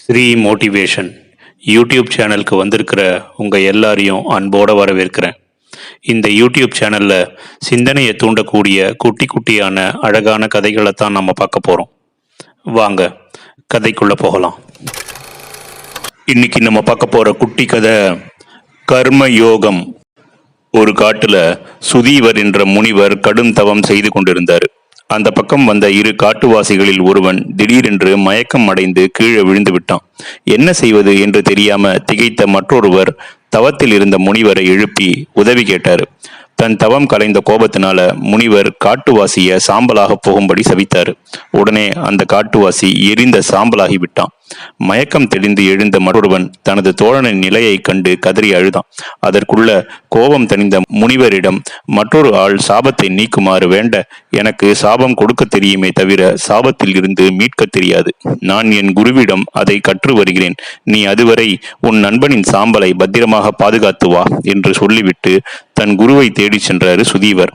Sri motivation YouTube சேனலுக்கு வந்திருக்கிற உங்கள் எல்லாரையும் அன்போடு வரவேற்கிறேன். இந்த யூடியூப் சேனலில் சிந்தனையை தூண்டக்கூடிய குட்டி குட்டியான அழகான கதைகளை தான் நம்ம பார்க்க போகிறோம் வாங்க கதைக்குள்ளே போகலாம். இன்னைக்கு நம்ம பார்க்க போகிற குட்டி கதை கர்ம யோகம் ஒரு காட்டுல சுதீவர் என்ற முனிவர் கடும் தவம் செய்து கொண்டிருந்தார். அந்த பக்கம் வந்த இரு காட்டுவாசிகளில் ஒருவன் திடீரென்று மயக்கம் அடைந்து கீழே விழுந்து விட்டான். என்ன செய்வது? என்று தெரியாம திகைத்த மற்றொருவர் தவத்தில் இருந்த முனிவரை எழுப்பி உதவி கேட்டார். தன் தவம் கலைந்த கோபத்தினால முனிவர் காட்டுவாசிய சாம்பலாக போகும்படி சபித்தார். உடனே அந்த காட்டுவாசி எரிந்த சாம்பலாகி விட்டான். மயக்கம் தெளிந்து எழுந்த மற்றொருவன் தனது தோழனின் நிலையை கண்டு கதறி அழுதான். அதற்குள்ள கோபம் தணிந்த முனிவரிடம் மற்றொரு ஆள் சாபத்தை நீக்குமாறு வேண்ட எனக்கு சாபம் கொடுக்க தெரியுமே தவிர சாபத்தில் இருந்து மீட்க தெரியாது. நான் என் குருவிடம் அதை கற்று வருகிறேன். நீ அதுவரை உன் நண்பனின் சாம்பலை பத்திரமாக பாதுகாத்து வா என்று சொல்லிவிட்டு தன் குருவை தேடிச் சென்றாரு சுதீவர்.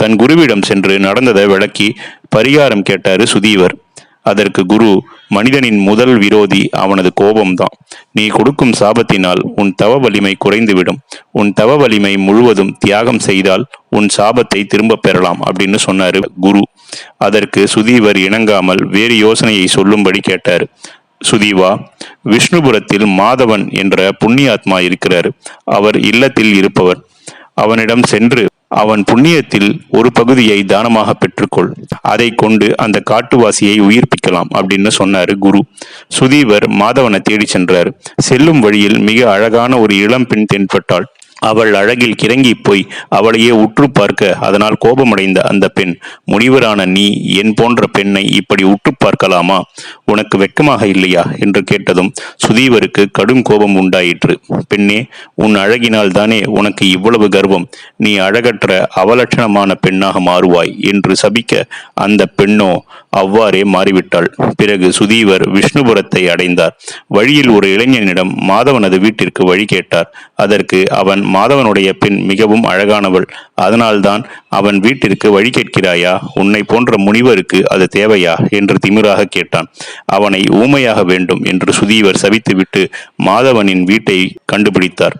தன் குருவிடம் சென்று நடந்ததை விளக்கி பரிகாரம் கேட்டாரு சுதீவர். அதற்கு குரு மனிதனின் முதல் விரோதி அவனது கோபம்தான். நீ கொடுக்கும் சாபத்தினால் உன் தவ வலிமை குறைந்துவிடும். உன் தவ வலிமை முழுவதும் தியாகம் செய்தால் உன் சாபத்தை திரும்பப் பெறலாம் அப்படின்னு சொன்னாரு குரு. அதற்கு சுதீவர் இணங்காமல் வேறு யோசனையை சொல்லும்படி கேட்டார். சுதீவா விஷ்ணுபுரத்தில் மாதவன் என்ற புண்ணியாத்மா இருக்கிறார். அவர் இல்லத்தில் இருப்பவர். அவனிடம் சென்று அவன் புண்ணியத்தில் ஒரு பகுதியை தானமாக பெற்றுக்கொள். அதை கொண்டு அந்த காட்டுவாசியை உயிர்ப்பிக்கலாம் அப்படின்னு சொன்னாரு குரு. சுதீவர் மாதவனை தேடி சென்றார். செல்லும் வழியில் மிக அழகான ஒரு இளம் பெண் தென்பட்டாள். அவள் அழகில் கிறங்கி போய் அவளையே உற்று பார்க்க அதனால் கோபமடைந்த அந்த பெண் முனிவரான நீ என் போன்ற பெண்ணை இப்படி உற்று பார்க்கலாமா? உனக்கு வெட்கமாக இல்லையா என்று கேட்டதும் சுதீவருக்கு கடும் கோபம் உண்டாயிற்று. பெண்ணே உன் அழகினால் தானே உனக்கு இவ்வளவு கர்வம். நீ அழகற்ற அவலட்சணமான பெண்ணாக மாறுவாய் என்று சபிக்க அந்த பெண்ணோ அவ்வாறே மாறிவிட்டாள். பிறகு சுதீவர் விஷ்ணுபுரத்தை அடைந்தார். வழியில் ஒரு இளைஞனிடம் மாதவனது வீட்டிற்கு வழி கேட்டார். அதற்கு அவன் மாதவனுடைய பெண் மிகவும் அழகானவள். அதனால்தான் அவன் வீட்டிற்கு வழி கேட்கிறாயா? உன்னை போன்ற முனிவருக்கு அது தேவையா? என்று திமிராக கேட்டான். அவனை ஊமையாக வேண்டும் என்று சுதீவர் சபித்துவிட்டு மாதவனின் வீட்டை கண்டுபிடித்தார்.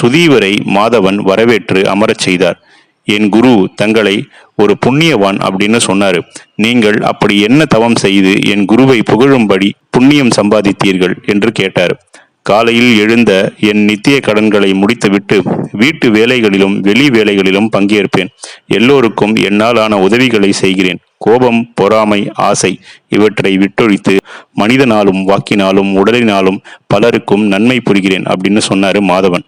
சுதீவரை மாதவன் வரவேற்று அமரச் செய்தார். என் குரு தங்களை ஒரு புண்ணியவான் அப்படின்னு சொன்னாரு. நீங்கள் அப்படி என்ன தவம் செய்து என் குருவை புகழும்படி புண்ணியம் சம்பாதித்தீர்கள் என்று கேட்டார். காலையில் எழுந்த என் நித்திய கடன்களை முடித்துவிட்டு வீட்டு வேலைகளிலும் வெளி வேலைகளிலும் பங்கேற்பேன். எல்லோருக்கும் என்னால் ஆன உதவிகளை செய்கிறேன். கோபம் பொறாமை ஆசை இவற்றை விட்டொழித்து மனிதனாலும் வாக்கினாலும் உடலினாலும் பலருக்கும் நன்மை புரிகிறேன் அப்படின்னு சொன்னாரு மாதவன்.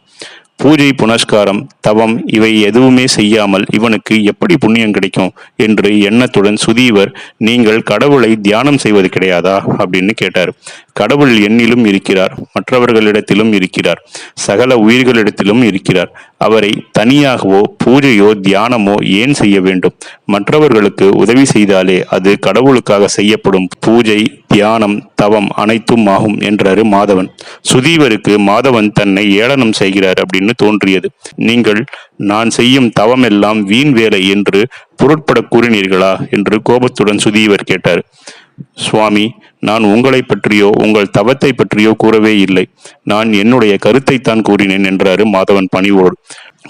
பூஜை புனஸ்காரம் தவம் இவை எதுவுமே செய்யாமல் இவனுக்கு எப்படி புண்ணியம் கிடைக்கும் என்று எண்ணத்துடன் சுதீவர் நீங்கள் கடவுளை தியானம் செய்வது கிடையாதா? அப்படின்னு கேட்டார். கடவுள் என்னிலும் இருக்கிறார் மற்றவர்களிடத்திலும் இருக்கிறார் சகல உயிர்களிடத்திலும் இருக்கிறார். அவரை தனியாகவோ பூஜையோ தியானமோ ஏன் செய்ய வேண்டும்? மற்றவர்களுக்கு உதவி செய்தாலே அது கடவுளுக்காக செய்யப்படும். பூஜை தியானம் தவம் அனைத்தும் ஆகும் என்றாரு மாதவன். சுதீவருக்கு மாதவன் தன்னை ஏளனம் செய்கிறார் அப்படின்னு தோன்றியது. நீங்கள் நான் செய்யும் தவமெல்லாம் வீண் வேலை என்று பொருட்பட கூறினீர்களா? என்று கோபத்துடன் சுதீவர் கேட்டார். சுவாமி நான் உங்களை பற்றியோ உங்கள் தவத்தை பற்றியோ கூறவே இல்லை. நான் என்னுடைய கருத்தைத்தான் கூறினேன் என்றாரு மாதவன் பணிவோடு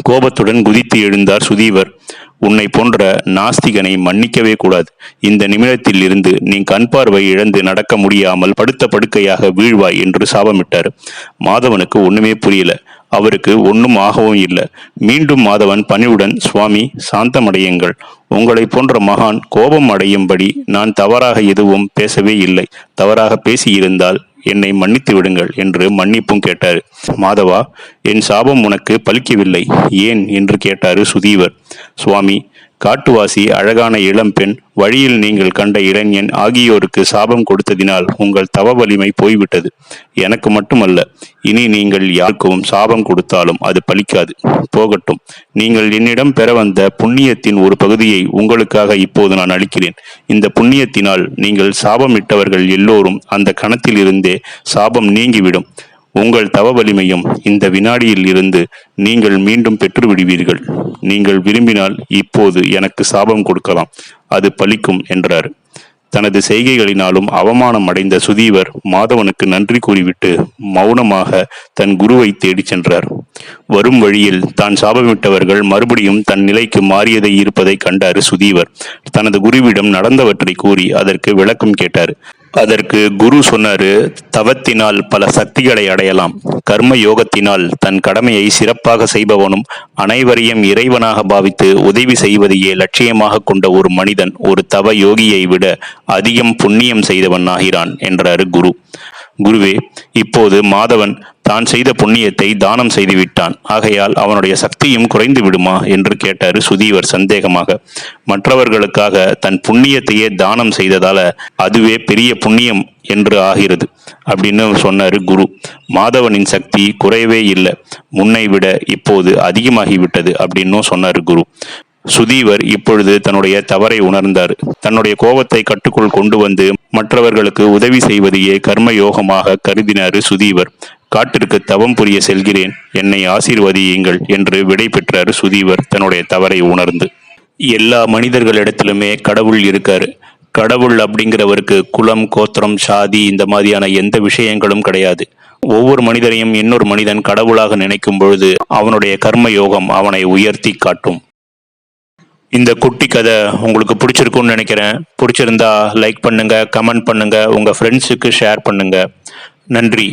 கோபத்துடன் குதித்து எழுந்தார் சுதீவர். உன்னை போன்ற நாஸ்திகனை மன்னிக்கவே கூடாது. இந்த நிமிடத்தில் இருந்து நீ கண் பார்வை இழந்து நடக்க முடியாமல் படுத்த படுக்கையாக வீழ்வாய் என்று சாபமிட்டார். மாதவனுக்கு ஒண்ணுமே புரியல. அவருக்கு ஒன்றும் ஆகவும் இல்லை. மீண்டும் மாதவன் பணிவுடன் சுவாமி சாந்தமடையுங்கள். உங்களை போன்ற மகான் கோபம் அடையும்படி நான் தவறாக எதுவும் பேசவே இல்லை. தவறாக பேசியிருந்தால் என்னை மன்னித்து விடுங்கள் என்று மன்னிப்பும் கேட்டார். மாதவா என் சாபம் உனக்கு பலிக்கவில்லை. ஏன்? என்று கேட்டாரு சுதீவர். சுவாமி காட்டுவாசி அழகான இளம்பெண் வழியில் நீங்கள் கண்ட இளைஞன் ஆகியோருக்கு சாபம் கொடுத்ததினால் உங்கள் தவ வலிமை போய்விட்டது. எனக்கு மட்டுமல்ல இனி நீங்கள் யாருக்கும் சாபம் கொடுத்தாலும் அது பலிக்காது. போகட்டும் நீங்கள் என்னிடம் பெற வந்த புண்ணியத்தின் ஒரு பகுதியை உங்களுக்காக இப்போது நான் அளிக்கிறேன். இந்த புண்ணியத்தினால் நீங்கள் சாபமிட்டவர்கள் எல்லோரும் அந்த கணத்தில் இருந்தே சாபம் நீங்கிவிடும். உங்கள் தவ வலிமையும் இந்த வினாடியில் இருந்து நீங்கள் மீண்டும் பெற்று விடுவீர்கள் நீங்கள் விரும்பினால் இப்போது எனக்கு சாபம் கொடுக்கலாம் அது பலிக்கும் என்றார். தனது செய்கைகளினாலும் அவமானம் அடைந்த சுதீவர் மாதவனுக்கு நன்றி கூறிவிட்டு மௌனமாக தன் குருவை தேடிச் சென்றார். வரும் வழியில் தான் சாபமிட்டவர்கள் மறுபடியும் தன் நிலைக்கு மாறியதை இருப்பதை கண்டார் சுதீவர். தனது குருவிடம் நடந்தவற்றை கூறி அதற்கு விளக்கம் கேட்டார். அதற்கு குரு சொன்னாரு தவத்தினால் பல சக்திகளை அடையலாம். கர்ம யோகத்தினால் தன் கடமையை சிறப்பாக செய்பவனும் அனைவரையும் இறைவனாக பாவித்து உதவி செய்வதையே லட்சியமாக கொண்ட ஒரு மனிதன் ஒரு தவ யோகியை விட அதிகம் புண்ணியம் செய்தவன் ஆகிறான் என்றாரு குரு. குருவே இப்போது மாதவன் தான் செய்த புண்ணியத்தை தானம் செய்து விட்டான் ஆகையால் அவனுடைய சக்தியும் குறைந்து விடுமா என்று கேட்டார் சுதீவர் சந்தேகமாக. மற்றவர்களுக்காக தன் புண்ணியத்தையே தானம் செய்ததால அதுவே பெரிய புண்ணியம் என்று ஆகிறது அப்படின்னு சொன்னாரு குரு. மாதவனின் சக்தி குறையவே இல்லை. முன்னை விட இப்போது அதிகமாகிவிட்டது அப்படின்னும் சொன்னாரு குரு. சுதீவர் இப்பொழுது தன்னுடைய தவறை உணர்ந்தார். தன்னுடைய கோபத்தை கட்டுக்குள் கொண்டு வந்து மற்றவர்களுக்கு உதவி செய்வதையே கர்ம யோகமாக கருதினாரு சுதீவர். காட்டிற்கு தவம் புரிய செல்கிறேன். என்னை ஆசீர்வதியுங்கள் என்று விடை பெற்றார் சுதீவர் தன்னுடைய தவறை உணர்ந்து. எல்லா மனிதர்களிடத்திலுமே கடவுள் இருக்காரு. கடவுள் அப்படிங்கிறவருக்கு குலம் கோத்திரம் சாதி இந்த மாதிரியான எந்த விஷயங்களும் கிடையாது. ஒவ்வொரு மனிதரையும் இன்னொரு மனிதன் கடவுளாக நினைக்கும் பொழுது அவனுடைய கர்ம யோகம் அவனை உயர்த்தி காட்டும். இந்த குட்டி கதை உங்களுக்கு பிடிச்சிருக்கும்னு நினைக்கிறேன். பிடிச்சிருந்தா லைக் பண்ணுங்க கமெண்ட் பண்ணுங்க உங்க ஃப்ரெண்ட்ஸுக்கு ஷேர் பண்ணுங்க. நன்றி.